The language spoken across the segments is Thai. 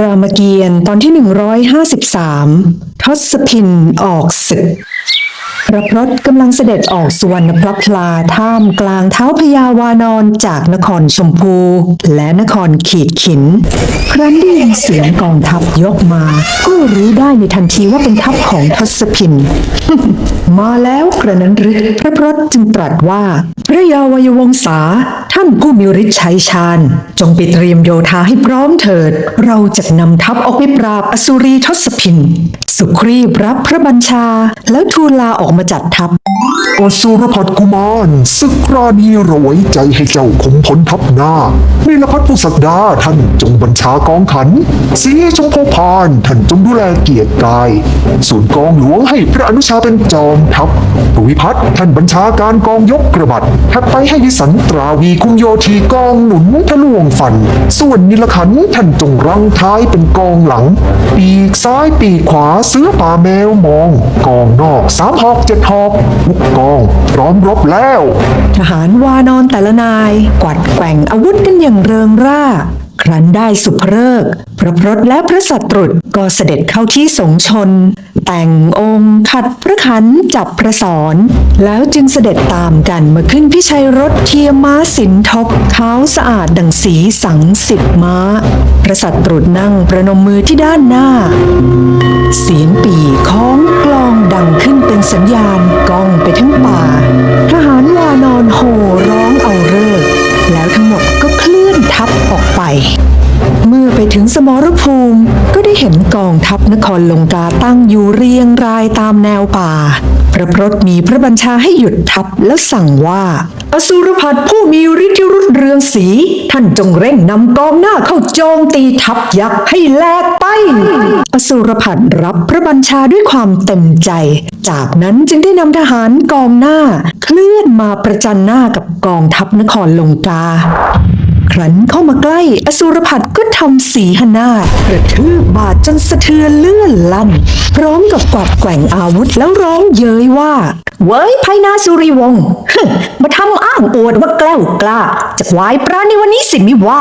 รามเกียรติ์ตอนที่ 153 ทศพินออกศึก พระพรตกำลังเสด็จออกสวรรณพระพลาท่ามกลางเท้าพญาวานอนจากนครชมพู และนครขีดขิน ครั้นได้ยินเสียงกองทัพยกมา ก็รู้ได้ในทันทีว่าเป็นทัพของทศพิน มาแล้วกระนั้นหรือพระพรตจึงตรัสว่า พระยาวัยวงศา ท่านผู้มีฤทธิ์ชัยชาญ จงไปเตรียมโยธาให้พร้อมเถิด เราจะนำทัพออกไปปราบอสุรีทศพิน สุครีบรับพระบัญชา แล้วทูลลาออกมาจัดทัพ อสุรพัฒกุมารศึกครานีเราไว้ใจให้เจ้าคุมพลทัพหน้านิลพัฒผู้ศักดาท่านจงบัญชากองขัน สีชมพูพานท่านจงดูแลเกียรติกาย ส่วนกองหลวงให้พระอนุชาเป็นจอมทัพปุวิพัฒน์ท่านบัญชาการกองยกกระบัดถัดไปให้วิสันตราวีคุมโยธีกองหนุนทะลวงฟัน ส่วนนิลขันท่านจงรังท้ายเป็นกองหลัง ปีกซ้ายปีกขวาเสือป่าแมวมอง กองนอกสามหอกเจ็ดหอกทุกกองพร้อมรบแล้ว ทหารวานอนแต่ละนาย กวัดแกว่งอาวุธกันอย่างเริงร่าครั้นได้สุภเริก พระพรตและพระสัตรุษก็เสด็จเข้าที่สงชน แต่งองค์ขัดพระขันจับพระสอนแล้วจึงเสด็จตามกันมาขึ้นพิชัยรถเทียมม้าสินทบเท้าสะอาดดังสีสังสิบม้า พระสัตรุษนั่งประนมมือที่ด้านหน้า เสียงปีของกลองดังขึ้นเป็นสัญญาณก้องไปทั้งป่า ทหารวานอนโห่ร้องเอาเลิกแล้วทั้งหมดก็เคลื่อนทัพออกไป เมื่อไปถึงสมรภูมิ ก็ได้เห็นกองทัพนครลงกาตั้งอยู่เรียงรายตามแนวป่า พระพรตมีพระบัญชาให้หยุดทัพแล้วสั่งว่า อสุรพัฒผู้มีฤทธิรุดเรืองสี ท่านจงเร่งนำกองหน้าเข้าโจมตีทัพยักษ์ให้แลกไป อสุรพัฒรับพระบัญชาด้วยความเต็มใจ จากนั้นจึงได้นำทหารกองหน้า เคลื่อนมาประจันหน้ากับกองทัพนครลงกา ครั้นเข้ามาใกล้ อสุรพัฒก็ทำสีหนาดกระทืบบาดจนสะเทือนเลื่อนลั่น พร้อมกับกวัดแกว่งอาวุธแล้วร้องเย้ยว่า เว้ยไพนาสุริวงศ์มาทำอ้างอวดว่าแกล้วกล้า จะวายปราณในวันนี้สิมิว่า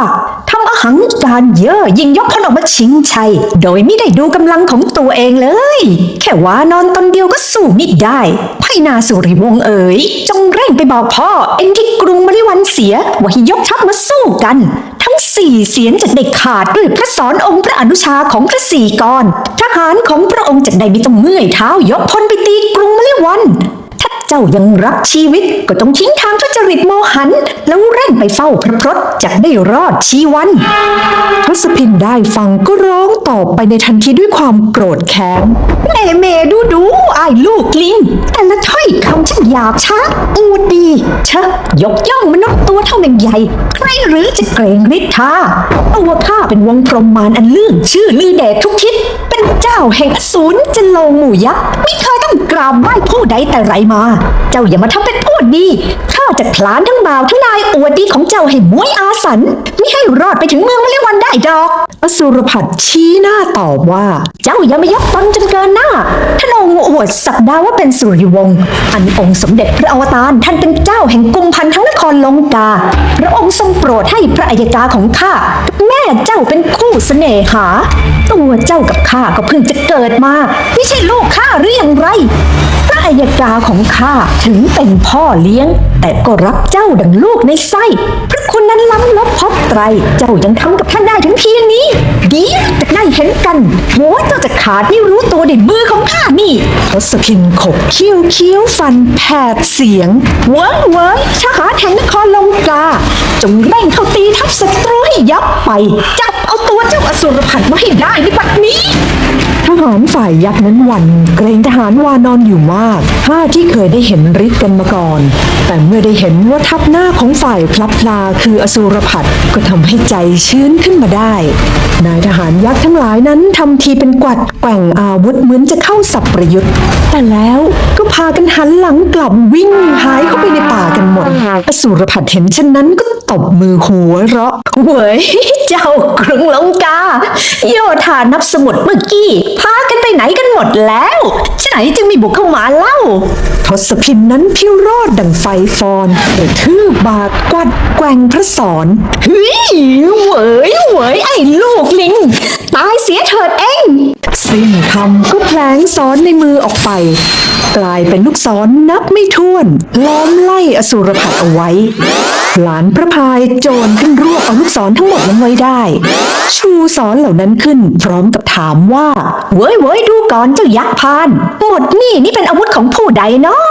ทำอาหังการเยอะยิ่งยกพลออกมาชิงชัย โดยไม่ได้ดูกำลังของตัวเองเลย แค่ว่านอนตนเดียวก็สู้ไม่ได้ไพนาสุริวงศ์เอ๋ย จงเร่งไปบอกพ่อ เอ็งที่กรุงมริวันเสียว่าให้ยกทัพมาสู้กัน ทั้งสี่เสียนจะได้ขาดด้วยพระสอนองค์พระอนุชาของพระสี่กรทหารของพระองค์จะได้ไม่ต้องเมื่อยเท้ายกพลไปตีกรุงมริวัน ถ้าเจ้ายังรักชีวิตก็ต้องทิ้งทางทุจริตโมหัน แล้วเร่งไปเฝ้าพระพรตจะได้รอดชีวันทศพินได้ฟังก็ร้องตอบไปในทันทีด้วยความโกรธแค้นเมเมดูดูไอ้ลูกลิงแต่ละถ้อยคำช่างหยาบช้าอูดดีเชะยกย่องมนุษย์ตัวเท่าแมงใหญ่ใครหรือจะเกรงฤทธาตัวข้าเป็นวงพรหมมารอันลื่นชื่อลือแดดทุกทิศเป็นเจ้าแห่งอสูรจะลงหมู่ยักษ์ไม่เคยต้องกราบไหว้ ใดแต่ไรมา เจ้าอย่ามาทำเป็นพูดดีข้าจะคลานทั้งบ่าวทั้งนายอวดดีของเจ้าให้มวยอาสันไม่ให้รอดไปถึงเมืองมลิวันได้ดอก อสุรพัฒชี้หน้าตอบว่า เจ้าอย่ามายกตนจนเกินหน้าท่านองค์อวดสักดาว่าเป็นสุริวงศ์อันองค์สมเด็จพระอวตารท่านเป็นเจ้าแห่งกรุงพันธ์ทั้งนครลงกาพระองค์ทรงโปรดให้พระอัยกาของข้า แม่เจ้าเป็นคู่เสน่หา ตัวเจ้ากับข้าก็เพิ่งจะเกิดมา ไม่ใช่ลูกข้าหรืออย่างไร พระอัยกาของข้าถึงเป็นพ่อเลี้ยง แต่ก็รับเจ้าดังลูกในไส้พระ คุณนั้นล้ำลบพบไตร เจ้ายังทำกับท่านได้ถึงเพียงนี้ ดีจะได้เห็นกันหัวเจ้าจะขาดไม่รู้ตัวในมือของข้านี่ทศพินขบคิ้วเคี้ยวฟันแผดเสียง เวิ้งเว้ยทหารแห่งนครลงกา จงเร่งเข้าตีทับศัตรูให้ยับไปจับเอา เจ้าอสุรพันธ์มาให้ได้ในบัดนี้ ทหารฝ่ายยักษ์นั้นหวันเกรงทหารวานอนอยู่มากถ้าที่เคยได้เห็นฤทธิ์กันมาก่อน แต่เมื่อได้เห็นว่าทัพหน้าของฝ่ายพลับพลาคืออสูรพัดก็ทำให้ใจชื้นขึ้นมาได้ นายทหารยักษ์ทั้งหลายนั้นทำทีเป็นกวัดแกว่งอาวุธเหมือนจะเข้าสับประยุทธ์ แต่แล้วก็พากันหันหลังกลับวิ่งหายเข้าไปในป่ากันหมด อสูรพัดเห็นเช่นนั้นก็ ตบมือหัวเราะเว้ยเจ้ากรุงลงกา โยธานับสมุดเมื่อกี้ พากันไปไหนกันหมดแล้วฉะไหนจึงมีบุกเข้ามาเล่า ทศพินนั้นพิวรอดดังไฟฟอนกระทืบบาดกวัดแกว่งพระสอนเฮ้ยเหวยเหวยไอ้ลูกลิงตายเสียเถิดเองสิ้นคำก็แผลงซ้อนในมือออกไป กลายเป็นลูกศรนนับไม่ถ้วน ล้อมไล่อสูรผัดเอาไว้หลานพระพายโจรขึ้นรวบเอาลูกศรทั้งหมดนั้นไว้ได้ ชูศรเหล่านั้นขึ้น พร้อมกับถามว่า เว้ยเว้ยดูก่อนเจ้ายักษ์พานหมดนี่นี่เป็นอาวุธของผู้ใดเนาะ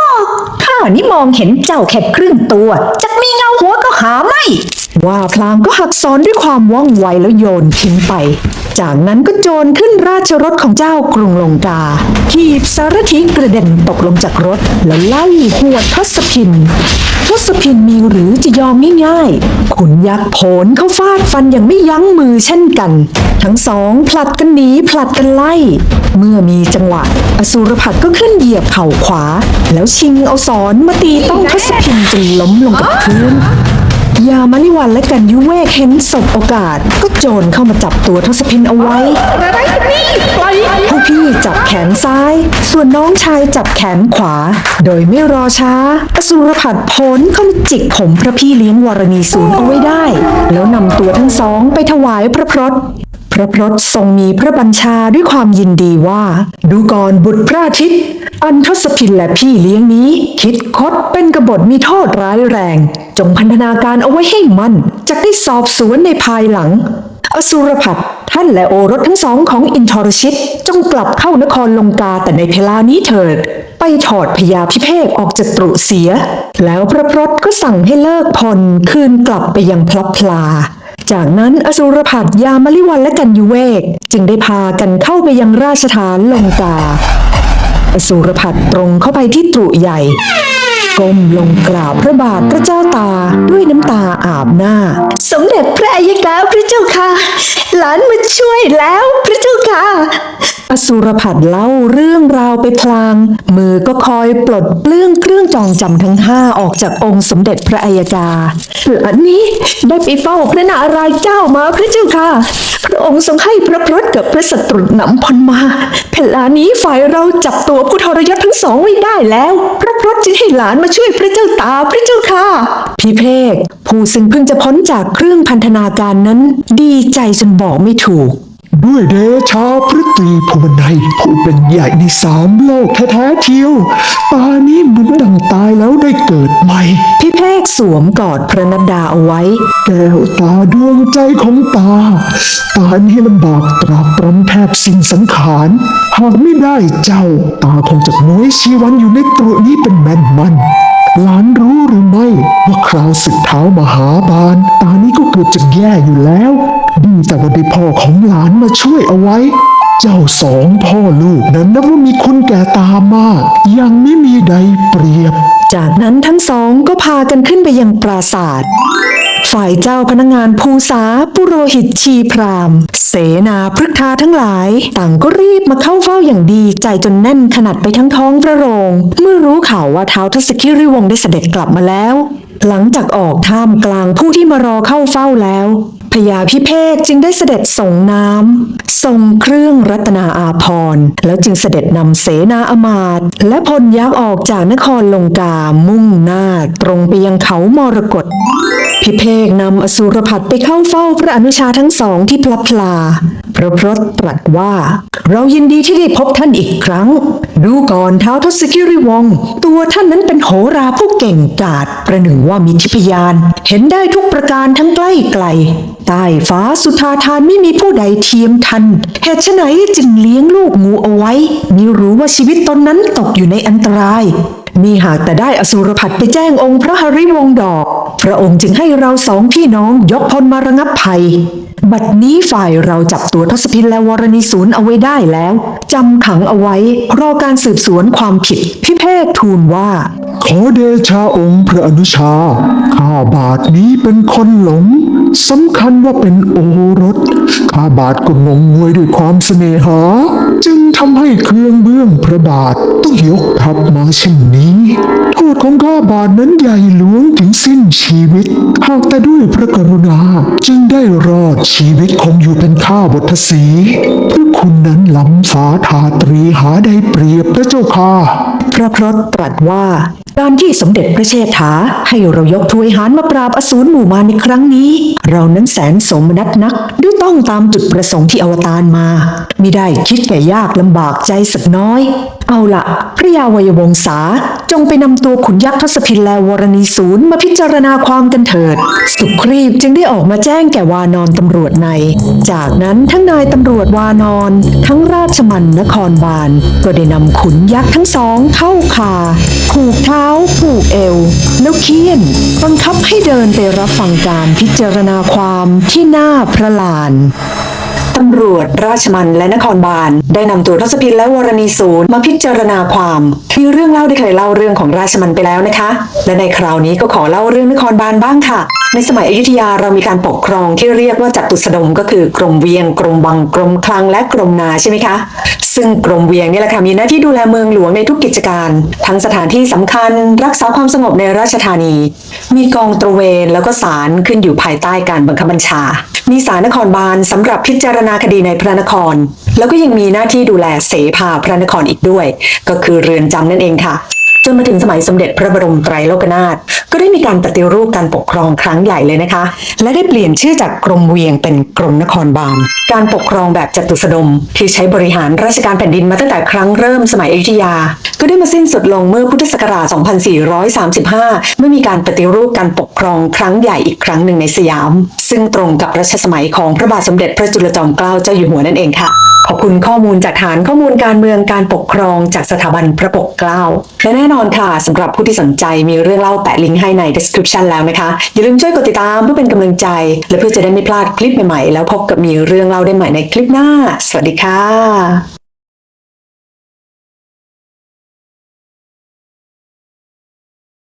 ข้านี่มองเห็นเจ้าแค่ครึ่งตัว จะมีเงาหัวก็หาไม่ ว่าพลางก็หักศรด้วยความว่องไวแล้วโยนทิ้งไป จากนั้นก็โจรขึ้นราชรถของเจ้ากรุงลงกาขีบสารถีกระเด็นตกลงจากรถ แล้วไล่หวดทศพินทศพินมีหรือจะยอมง่ายๆขุนยักษ์โผนเข้าฟาดฟันอย่างไม่ยั้งมือเช่นกัน ทั้งสองผลัดกันหนีผลัดกันไล่ เมื่อมีจังหวะ อสูรผัดก็ขึ้นเหยียบเข่าขวา แล้วชิงเอาศรมาตีต้องทศพินจนล้มลงกับพื้น ยามาลิวันและกันยุเวกเห็นสบโอกาส ก็โจรเข้ามาจับตัวทศพินเอาไว้อะไรกันนี่ปล่อยผู้พี่จับแขนซ้าย ส่วนน้องชายจับแขนขวา โดยไม่รอช้า อสุรผัดพ้นเข้ามาจิกผมพระพี่เลี้ยงวรณีศูนย์เอาไว้ได้ แล้วนำตัวทั้งสองไปถวายพระพรตพระพรตทรงมีพระบัญชาด้วยความยินดีว่า ดูก่อนบุตรพระอาทิตย์ อันทศพินและพี่เลี้ยงนี้ คิดคดเป็นกบฏมีโทษร้ายแรง จงพันธนาการเอาไว้ให้มันจะได้สอบสวนในภายหลัง อสุรผัดท่านและโอรสทั้งสองของอินทรชิต จงกลับเข้านครลงกาแต่ในเพลานี้เถิด ไปถอดพญาพิเภกออกจากตรุเสีย แล้วพระพรตก็สั่งให้เลิกพลคืนกลับไปยังพลับพลาจากนั้นอสุรผัดยามลิวันและกันยุเวก จึงได้พากันเข้าไปยังราชฐานลงกา อสูรผัดตรงเข้าไปที่ตรุใหญ่ ก้มลงกราบพระบาทพระเจ้าตาด้วยน้ำตาอาบหน้า สมเด็จพระอัยกาพระเจ้าค่ะ หลานมาช่วยแล้วพระเจ้าค่ะอสูรผัดเล่าเรื่องราวไปพลาง มือก็คอยปลดเปลื้องเครื่องจองจำทั้งห้าออกจากองค์สมเด็จพระอัยกาหลานนี้ได้ไปเฝ้าพระนารายณ์เจ้ามาพระเจ้าค่ะ พระองค์ทรงให้พระพรตกับพระสตรุนำพลมาเพลานี้ฝ่ายเราจับตัวผู้ทรยศทั้งสองไว้ได้แล้ว พระพรตจึงให้หลานมาช่วยพระเจ้าตาพระเจ้าค่ะ พี่เพกผู้ซึ่งเพิ่งจะพ้นจากเครื่องพันธนาการนั้น ดีใจจนบอกไม่ถูก ด้วยเดชาพระตรีภูมินัยผู้เป็นใหญ่ในสามโลกแท้ๆเทียวตานี้เหมือนดังตายแล้วได้เกิดใหม่ พี่เพกสวมกอดพระนัดดาเอาไว้ แก้วตาดวงใจของตาตานี้ลำบากตรากตรำแทบสิ้นสังขาร หากไม่ได้เจ้า ตาคงจะม้วยชีวันอยู่ในตรุนี้เป็นแม่นมัน หลานรู้หรือไม่ว่าคราวสึกเท้ามหาบาลตานี้ก็เกือบจะแย่อยู่แล้ว ดีแต่ว่าได้พ่อของหลานมาช่วยเอาไว้ เจ้าสองพ่อลูกนั้นนับว่ามีคุณแก่ตามาก ยังไม่มีใดเปรียบ จากนั้นทั้งสองก็พากันขึ้นไปยังปราศาสตร์ ฝ่ายเจ้าพนักงานภูษาปุโรหิตชีพราม เสนาพฤกษาทั้งหลาย ต่างก็รีบมาเข้าเฝ้าอย่างดีใจจนแน่นขนาดไปทั้งท้องพระโรง เมื่อรู้ข่าวว่าเท้าวทศคิริวงศ์ได้เสด็จกลับมาแล้ว หลังจากออกท่ามกลางผู้ที่มารอเข้าเฝ้าแล้วพญาพิเภกจึงได้เสด็จส่งน้ำส่งเครื่องรัตนาอาภรณ์แล้วจึงเสด็จนำเสนาอมาตย์และพลยักษ์ออกจากนครลงกามุ่งหน้าตรงไปยังเขามรกต พิเภกนำอสูรผัดไปเข้าเฝ้าพระอนุชาทั้งสองที่พลับพลา พระพรตตรัสว่า เรายินดีที่ได้พบท่านอีกครั้ง ดูก่อนเท้าทศกิริวงศ์ตัวท่านนั้นเป็นโหราผู้เก่งกาจประหนึ่งว่ามีทิพยาน เห็นได้ทุกประการทั้งใกล้ไกลใต้ฟ้าสุธาทานไม่มีผู้ใดเทียมทัน เหตุไฉนจึงเลี้ยงลูกงูเอาไว้มิรู้ว่าชีวิตตนนั้นตกอยู่ในอันตราย มีหากแต่ได้อสุรผัดไปแจ้งองค์พระหริวงศ์ดอก พระองค์จึงให้เราสองพี่น้องยกพลมาระงับภัย บัดนี้ฝ่ายเราจับตัวทศพินและวรณีศูนย์เอาไว้ได้แล้วจำขังเอาไว้รอการสืบสวนความผิด พิเภกทูลว่า ขอเดชาองค์พระอนุชา ข้าบาทนี้เป็นคนหลงสำคัญว่าเป็นโอรส ข้าบาทก็งงงวยด้วยความเสน่หา จึงทำให้เครื่องเบื้องพระบาทต้องยกทัพมาเช่นนี้ โทษของข้าบาทนั้นใหญ่หลวงถึงสิ้นชีวิต หากแต่ด้วยพระกรุณาจึงได้รอดชีวิตคงอยู่เป็นข้าบทสีพระคุณนั้นล้ำฟ้าทาตรีหาได้เปรียบพระเจ้าค่ะพระพรตตรัสว่า การที่สมเด็จพระเชษฐาให้เรายกทวยหารมาปราบอสูรหมู่มาในครั้งนี้ เรานั้นแสนสมนัตนักด้วยต้องตามจุดประสงค์ที่อวตารมามิได้คิดแก่ยากลำบากใจสักน้อย เอาละพระยาวัยวงศา จงไปนำตัวขุนยักษ์ทศพินแลวรณีศูนย์มาพิจารณาความกันเถิด สุครีบจึงได้ออกมาแจ้งแก่วานอนตำรวจใน จากนั้นทั้งนายตำรวจวานอนทั้งราชมันนครบาล ก็ได้นำขุนยักษ์ทั้งสองเข้าคาผูกเท้าผูกเอว แล้วเคี่ยนบังคับให้เดินไปรับฟังการพิจารณาความที่หน้าพระลาน ตำรวจ ราชมันและนครบาล ได้นำตัวทศพินและวรณีศูนย์มาพิจารณาความมีเรื่องเล่าได้เคยเล่าเรื่องของราชมันไปแล้วนะคะ และในคราวนี้ก็ขอเล่าเรื่องนครบาลบ้างค่ะ ในสมัยอยุธยาเรามีการปกครองที่เรียกว่าจัตุสดมก็คือกรมเวียง กรมบังกรมคลังและกรมนาใช่ไหมคะ ซึ่งกรมเวียงนี่แหละค่ะมีหน้าที่ดูแลเมืองหลวงในทุกกิจการ ทั้งสถานที่สำคัญ รักษาความสงบในราชธานี มีกองตระเวนแล้วก็ศาลขึ้นอยู่ภายใต้การบังคับบัญชา มีศาลนครบาลสำหรับพิจารณาคดีในพระนคร แล้วก็ยังมีหน้าที่ดูแลเสภาพระนครอีกด้วย ก็คือเรือนจำนั่นเองค่ะ จนมาถึงสมัยสมเด็จพระบรมไตรโลกนาถก็ได้มีการปฏิรูปการปกครองครั้งใหญ่เลยนะคะ และได้เปลี่ยนชื่อจากกรมเวียงเป็นกรมนครบาล การปกครองแบบจตุสดม ที่ใช้บริหารราชการแผ่นดินมาตั้งแต่ครั้งเริ่มสมัยอยุธยา ก็ได้มาสิ้นสุดลงเมื่อพุทธศักราช 2435 เมื่อมีการปฏิรูปการปกครองครั้งใหญ่อีกครั้งหนึ่งในสยาม ซึ่งตรงกับรัชสมัยของพระบาทสมเด็จพระจุลจอมเกล้าเจ้าอยู่หัวนั่นเองค่ะ ขอบคุณข้อมูลจากฐานข้อมูลการเมืองการปกครองจากสถาบันพระปกเกล้า และแน่นอนค่ะสำหรับผู้ที่สนใจมีเรื่องเล่าแปะลิงก์ให้ใน description แล้วนะคะ อย่าลืมช่วยกดติดตามเพื่อเป็นกำลังใจ และเพื่อจะได้ไม่พลาดคลิปใหม่ๆ แล้วพบกับมีเรื่องเล่าได้ใหม่ในคลิปหน้า สวัสดีค่ะ